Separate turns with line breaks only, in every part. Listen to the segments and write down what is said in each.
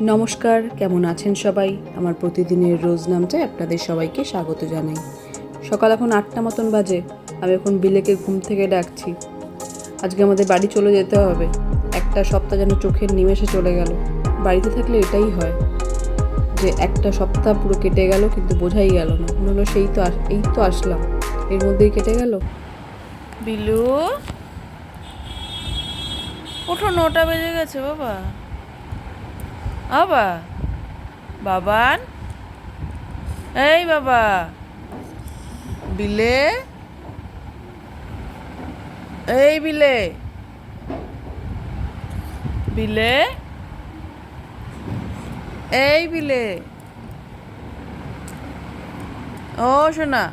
নমস্কার, কেমন আছেন সবাই? আমার প্রতিদিনের রোজ নামতে আপনাদের সবাইকে স্বাগত জানাই। সকাল এখন আটটা মতন বাজে, আমি এখন বিলেকে ঘুম থেকে ডাকছি। আজকে আমাদের বাড়ি চলে যেতে হবে। একটা সপ্তাহ যেন চোখের নিমেষে চলে গেল। বাড়িতে থাকলে এটাই হয় যে একটা সপ্তাহ পুরো কেটে গেল কিন্তু বোঝাই গেল না। মনে হলো সেই তো এই তো আসলাম। এর মধ্যেই কেটে গেল।
বিলু? ওঠো নটা বেজে গেছে বাবা। বাবা বাবান। এই বাবা। বিলে। এই বিলে। বিলে। এই বিলে। ও শোনা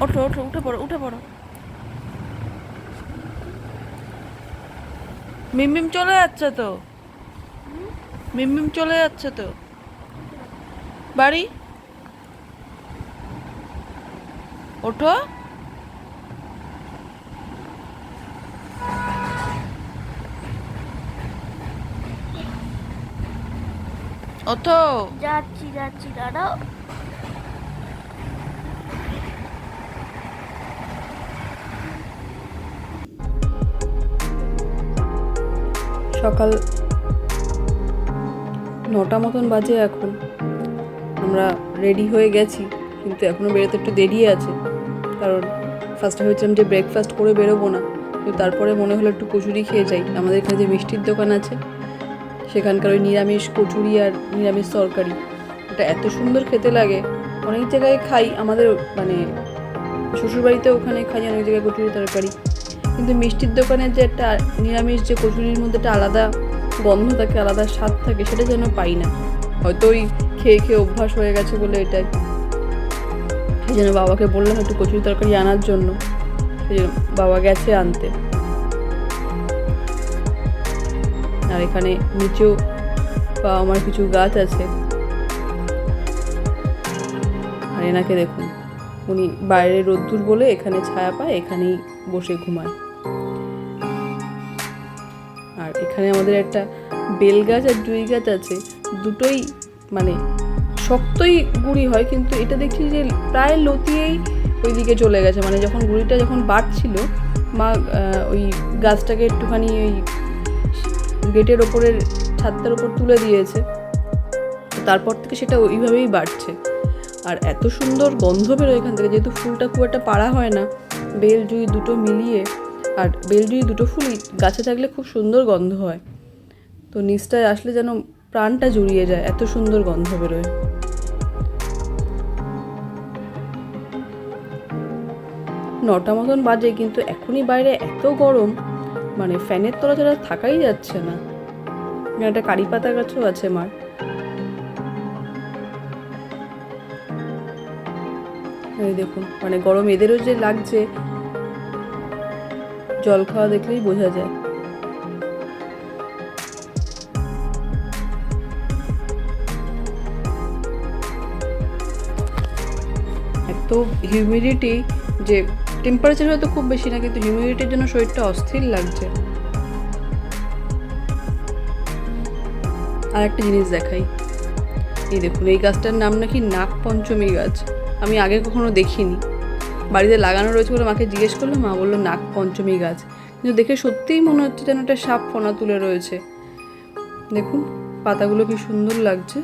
ওঠো ওঠো, উঠে পড়ো উঠে পড়ো। মিমমিম চলে যাচ্ছে তো? মিমমিম চলে যাচ্ছে তো। বাড়ি? ওঠো। ওঠো।
যাচ্ছি যাচ্ছি দাঁড়াও।
সকাল নটা মতন বাজে এখন। আমরা রেডি হয়ে গেছি, কিন্তু এখনও বেরোতে একটু দেরি আছে। কারণ ফার্স্টে ভেবেছিলাম যে ব্রেকফাস্ট করে বেরোবো না, কিন্তু তারপরে মনে হলো একটু কচুরি খেয়ে যাই। আমাদের এখানে যে মিষ্টির দোকান আছে, সেখানকার ওই নিরামিষ কচুরি আর নিরামিষ তরকারি। ওটা এত সুন্দর খেতে লাগে। অনেক জায়গায় খাই, আমাদের মানে শ্বশুরবাড়িতে ওখানে খাই, অনেক জায়গায় কচুরি তরকারি। কিন্তু মিষ্টির দোকানের যে একটা নিরামিষ যে কচুরির মধ্যে একটা আলাদা গন্ধ থাকে, আলাদা স্বাদ থাকে, সেটা যেন পাই না। হয়তো ওই খেয়ে খেয়ে অভ্যাস হয়ে গেছে বলে এটাই। সেই জন্য বাবাকে বললাম একটু কচুরি তরকারি আনার জন্য। সেই জন্য বাবা গেছে আনতে। আর এখানে নিচেও বা আমার কিছু গাছ আছে। আর এনাকে দেখুন, উনি বাইরে রোদ্দুর বলে এখানে ছায়া পায়, এখানেই বসে ঘুমায়। এখানে আমাদের একটা বেল গাছ আর জুই গাছ আছে। দুটোই মানে শক্তই গুড়ি হয়, কিন্তু এটা দেখছি যে প্রায় লতিয়েই ওইদিকে চলে গেছে। মানে যখন গুড়িটা যখন বাড়ছিল, মা ওই গাছটাকে একটুখানি ওই গেটের ওপরের ছাদটার ওপর তুলে দিয়েছে। তারপর থেকে সেটা ওইভাবেই বাড়ছে। আর এত সুন্দর গন্ধ বেরোয় এখান থেকে, যেহেতু ফুলটা খুব একটা পাড়া হয় না, বেল জুই দুটো মিলিয়ে আর বেল জুই দুটো ফুলই গাছে থাকলে খুব সুন্দর গন্ধ হয়। তো নিচটায় আসলে যেন প্রাণটা জুড়িয়ে যায়, এত সুন্দর গন্ধ বেরোয়। নটা মতন বাজে, কিন্তু এখনই বাইরে এত গরম মানে ফ্যানের তলা ছাড়া থাকাই যাচ্ছে না। একটা কারি পাতা গাছও আছে মার। দেখুন মানে গরম এদেরও যে লাগছে জল খাওয়া দেখলেই বোঝা যায়। এত হিউমিডিটি যে টেম্পারেচার হয়তো খুব বেশি না, কিন্তু হিউমিডিটির জন্য শরীরটা অস্থির লাগছে। আর একটা জিনিস দেখাই। এই দেখুন, এই গাছটার নাম নাকি নাগ পঞ্চমী গাছ। আমি আগে কখনো দেখিনি। বাড়িতে লাগানো রয়েছে বলে মাকে জিজ্ঞেস করলাম মা বলল নাগ পঞ্চমী গাছ। কিন্তু দেখে সত্যিই মনে হচ্ছে যেন একটা সাপ ফোনা তুলে রয়েছে। দেখুন, পাতাগুলো কি সুন্দর লাগছে।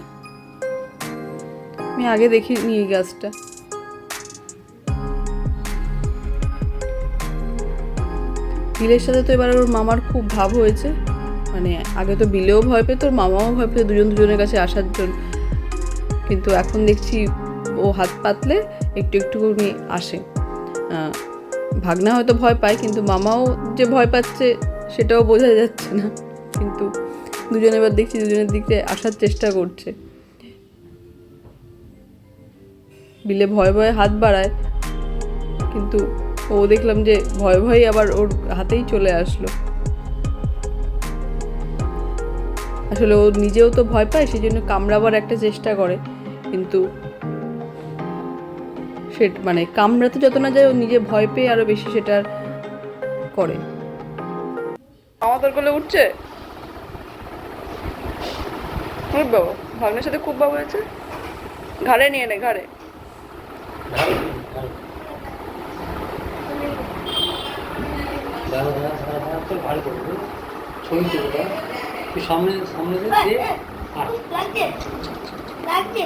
আমি আগে দেখিনি এই গাছটা। বিলের সাথে তো এবার ওর মামার খুব ভাব হয়েছে। মানে আগে তো বিলেও ভয় পেত ওর মামাও ভয় পেত, দুজন দুজনের কাছে আসার জন্য। কিন্তু এখন দেখছি ও হাত পাতলে একটু একটু করে আসে। ভাগনা হয়তো ভয় পায়, কিন্তু মামাও যে ভয় পাচ্ছে সেটাও বোঝা যাচ্ছে না। কিন্তু দুজনে এবার দেখছি, দুজনের দিকে আসার চেষ্টা করছে। বিলে ভয়ে ভয়ে হাত বাড়ায়, কিন্তু ও দেখলাম যে ভয় ভয়ে আবার ওর হাতেই চলে আসলো। আসলে ও নিজেও তো ভয় পায় সেই জন্য কামড়াবার একটা চেষ্টা করে, কিন্তু সে মানে কামড়াতে যত না যায় ও নিজে ভয় পেয়ে আরও বেশি সেটা করে। আমাদের কোলে উঠছে? ওরে বাবা ভাগ্নের সাথে খুব বাবু আছে। ঘাড়ে নিয়ে নে ঘাড়ে।
সামনে সামনে দে দে আর
লাগছে লাগছে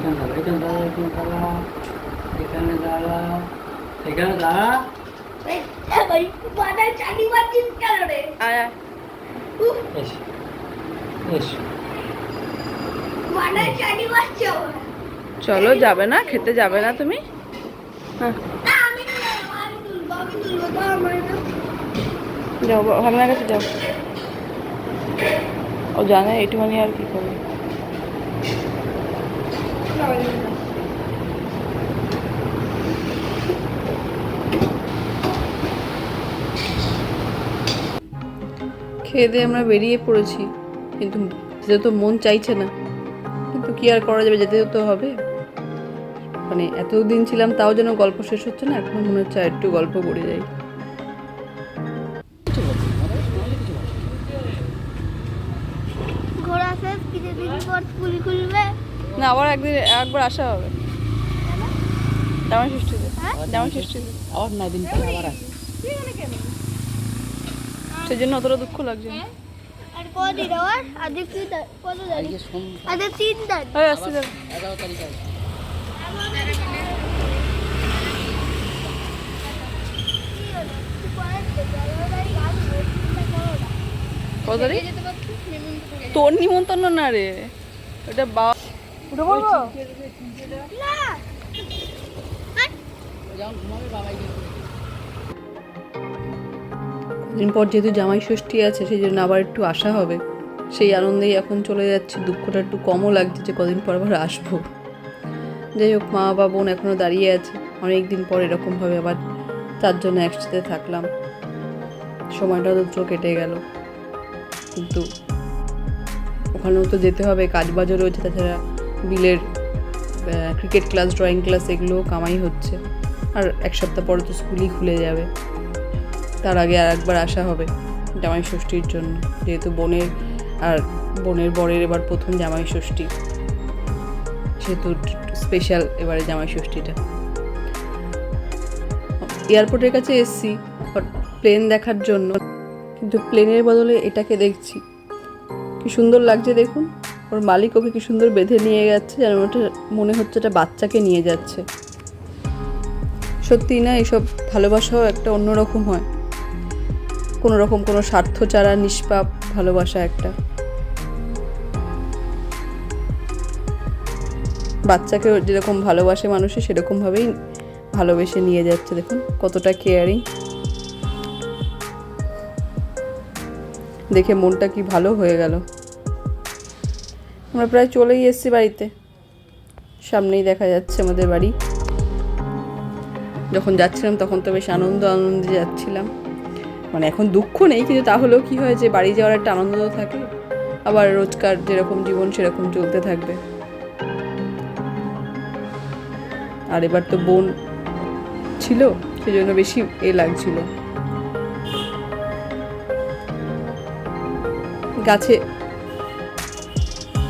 এখানে দাঁড়া এখানে দাঁড়া এখানে দাঁড়া এখানে দাঁড়া এখানে দাঁড়া।
চালি
যাবে না খেতে যাবে না তুমি? হ্যাঁ যাও ভাবনার কাছে যাও। ও জানে একটুখানি আর কি করবে। খেয়ে দিয়ে আমরা বেরিয়ে পড়েছি। কিন্তু যেতে তো মন চাইছে না। কিন্তু কি আর করা যাবে? যেতে তো হবে। মানে এতদিন ছিলাম, তাও যেন গল্প শেষ হচ্ছে না। এখন মনে হচ্ছে একটু গল্প করে যাই।
স্কুল খুলবে?
না আবার একদিন একবার আসা হবে। ষষ্ঠীতে।
হ্যাঁ?
ষষ্ঠীতে।
আবার নয় দিন পরে আবার আসে
সেই জন্য অতটা দুঃখ লাগছে না। তোর নিমন্ত্রণ না রে? ওটা বা উঠে পড়ব। দিন পর যেহেতু জামাই ষষ্ঠী আছে সেই জন্য আবার একটু আসা হবে। সেই আনন্দেই এখন চলে যাচ্ছে দুঃখটা একটু কমও লাগছে যে কদিন পর আবার আসব। যাই হোক মা বা বোন এখনও দাঁড়িয়ে আছে। অনেক দিন পর এরকমভাবে আবার চারজন একসাথে থাকলাম। সময়টা তো কেটে গেল। কিন্তু ওখানেও তো যেতে হবে কাজ বাজও রয়েছে তাছাড়া বিলের ক্রিকেট ক্লাস ড্রয়িং ক্লাস এগুলোও কামাই হচ্ছে। আর এক সপ্তাহ পরে তো স্কুলই খুলে যাবে। তার আগে আর একবার আসা হবে জামাই ষষ্ঠীর জন্য। যেহেতু বোনের, আর বোনের বরের এবার প্রথম জামাই ষষ্ঠী। সেহেতু স্পেশাল এবারে জামাই ষষ্ঠীটা। এয়ারপোর্টের কাছে এসছি প্লেন দেখার জন্য। কিন্তু প্লেনের বদলে এটাকে দেখছি। কি সুন্দর লাগছে দেখুন। ওর মালিক ওকে কি সুন্দর বেঁধে নিয়ে যাচ্ছে যেন ওটা মনে হচ্ছে এটা বাচ্চাকে নিয়ে যাচ্ছে। সত্যি না, এসব ভালোবাসাও একটা অন্যরকম হয়। কোনো রকম কোনো স্বার্থ ছাড়া নিষ্পাপ ভালোবাসা একটা। বাচ্চাকে যেরকম ভালোবাসে মানুষে, সেরকমভাবেই ভালোবেসে নিয়ে যাচ্ছে। দেখুন, কতটা কেয়ারিং দেখে মনটা কি ভালো হয়ে গেল। আমরা প্রায় চলেই এসেছি বাড়িতে। সামনেই দেখা যাচ্ছে আমাদের বাড়ি। যখন যাচ্ছিলাম তখন তো বেশ আনন্দ আনন্দে যাচ্ছিলাম। মানে এখন দুঃখ নেই, কিন্তু তাহলেও কি হয় যে বাড়ি যাওয়ার একটা আনন্দ থাকে। আবার রোজকার যেরকম জীবন সেরকম চলতে থাকবে। আর এবার তো বোন ছিল সেই জন্য বেশি এ লাগছিল। গাছে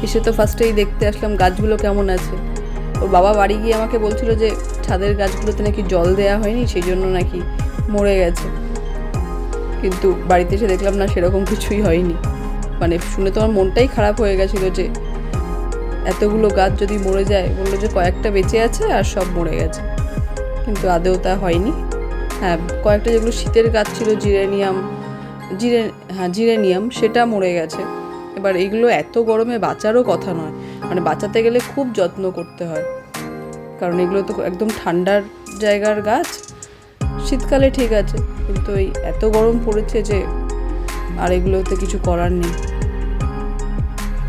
এসে তো ফার্স্টেই দেখতে আসলাম গাছগুলো কেমন আছে। ওর বাবা বাড়ি গিয়ে আমাকে বলছিল যে, ছাদের গাছগুলোতে নাকি জল দেওয়া হয়নি, সেই জন্য নাকি মরে গেছে। কিন্তু বাড়িতে এসে দেখলাম না, সেরকম কিছুই হয়নি। মানে শুনে তো আমার মনটাই খারাপ হয়ে গেছিল যে, এতগুলো গাছ যদি মরে যায়, বলল যে কয়েকটা বেঁচে আছে আর সব মরে গেছে। কিন্তু আদেও তা হয়নি। হ্যাঁ কয়েকটা যেগুলো শীতের গাছ ছিল, জিরেনিয়াম, জিরে হ্যাঁ জিরেনিয়াম, সেটা মরে গেছে। এবার এগুলো এত গরমে বাঁচারও কথা নয়। মানে বাঁচাতে গেলে খুব যত্ন করতে হয়। কারণ এগুলো তো একদম ঠান্ডার জায়গার গাছ। শীতকালে ঠিক আছে। কিন্তু এই এত গরম পড়েছে যে আর এগুলোতে কিছু করার নেই।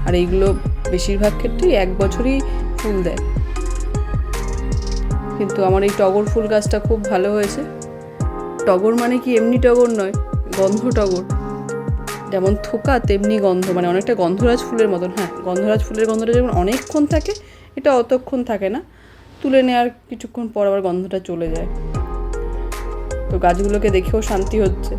আর এইগুলো বেশিরভাগ ক্ষেত্রেই এক বছরই ফুল দেয়। কিন্তু আমার এই টগর ফুল গাছটা খুব ভালো হয়েছে। টগর মানে কি? এমনি টগর নয়, গন্ধ টগর। যেমন থোকা, তেমনি গন্ধ মানে অনেকটা গন্ধরাজ ফুলের মতন হ্যাঁ গন্ধরাজ ফুলের গন্ধটা যেমন অনেকক্ষণ থাকে, এটা অতক্ষণ থাকে না। তুলে নেওয়ার কিছুক্ষণ পর আবার গন্ধটা চলে যায়। তো গাছগুলোকে দেখেও শান্তি হচ্ছে।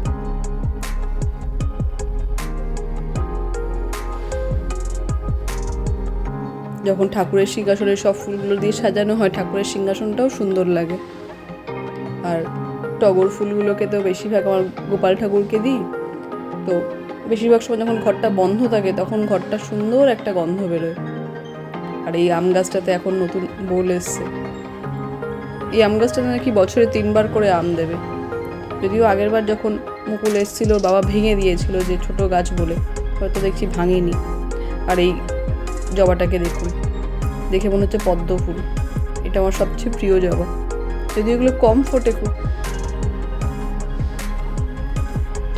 যখন ঠাকুরের সিংহাসনের সব ফুলগুলো দিয়ে সাজানো হয়, ঠাকুরের সিংহাসনটাও সুন্দর লাগে। আর টগর ফুলগুলোকে তো বেশিরভাগ আমার গোপাল ঠাকুরকে দিই। তো বেশিরভাগ সময় যখন ঘরটা বন্ধ থাকে, তখন ঘরটা সুন্দর একটা গন্ধ বেরোয়। আর এই আম গাছটাতে এখন নতুন বোল এসছে। এই আম গাছটাতে নাকি বছরে তিনবার করে আম দেবে। যদিও আগেরবার যখন মুকুল এসেছিল, বাবা ভেঙে দিয়েছিল যে ছোট গাছ বলে, হয়তো দেখছি ভাঙেনি। আর এই জবাটাকে দেখুন। দেখে মনে হচ্ছে পদ্ম ফুল। এটা আমার সবচেয়ে প্রিয় জবা। যদি এগুলো কম ফোটে খুব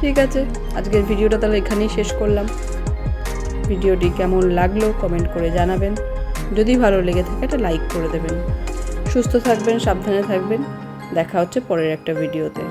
ঠিক আছে। আজকের ভিডিওটা তাহলে এখানেই শেষ করলাম। ভিডিওটি কেমন লাগল কমেন্ট করে জানাবেন। যদি ভালো লেগে থাকে একটা লাইক করে দেবেন। সুস্থ থাকবেন, সাবধানে থাকবেন। দেখা হচ্ছে পরের একটা ভিডিওতে।